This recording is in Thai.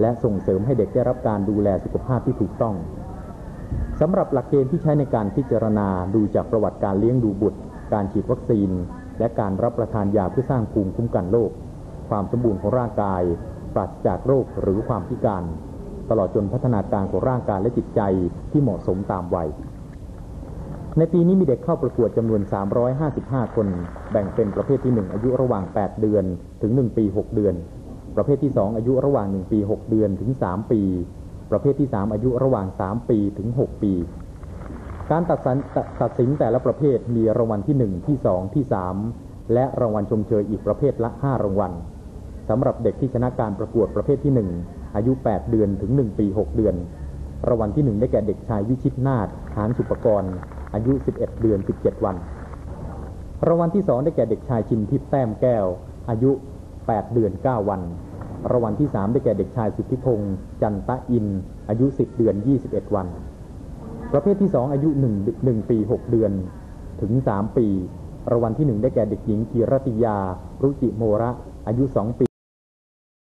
และส่งเสริมให้เด็กได้รับการดูแลสุขภาพที่ถูกต้องสำหรับหลักเกณฑ์ที่ใช้ในการพิจารณาดูจากประวัติการเลี้ยงดูบุตร การฉีดวัคซีน และการรับประทานยาเพื่อสร้างภูมิคุ้มกันโรคความสมบูรณ์ของร่างกาย ปราศจากโรคหรือความพิการ ตลอดจนพัฒนาการของร่างกายและจิตใจที่เหมาะสมตามวัยในปีนี้มีเด็กเข้าประกวดจำนวน 355 คน แบ่งเป็นประเภทที่ 1 อายุระหว่าง 8 เดือน ถึง 1 ปี 6 เดือน ประเภทที่ 2 อายุระหว่าง 1 ปี 6 เดือนถึง 3 ปี ประเภทที่ 3 อายุระหว่าง 3 ปีถึง 6 ปี การตัดสินตัดสินแต่ละประเภทมีรางวัลที่ 1 ที่ 2 ที่ 3 และรางวัลชมเชยอีกประเภทละ 5 รางวัลสำหรับเด็กที่ชนะการประกวดประเภทที่ 1 อายุ 8 เดือนถึง 1 ปี 6 เดือน รางวัลที่ 1 ได้แก่เด็กชายวิชิตนาถหานสุปกรณ์อายุ 11 เดือน 17 วัน รางวัลที่ 2 ได้แก่เด็กชายชินทิพย์แต้มแก้ว อายุ 8 เดือน 9 วันรางวัลที่ 3 ได้แก่เด็กชายสุทธิพงศ์จันตะอิน อายุ 10 เดือน 21 วัน ประเภทที่ 2 อายุ 1 1 ปี 6 เดือนถึง 3 ปีรางวัลที่ 1 ได้แก่เด็กหญิงกีรติยา รุจิโมระ อายุ 2 ปี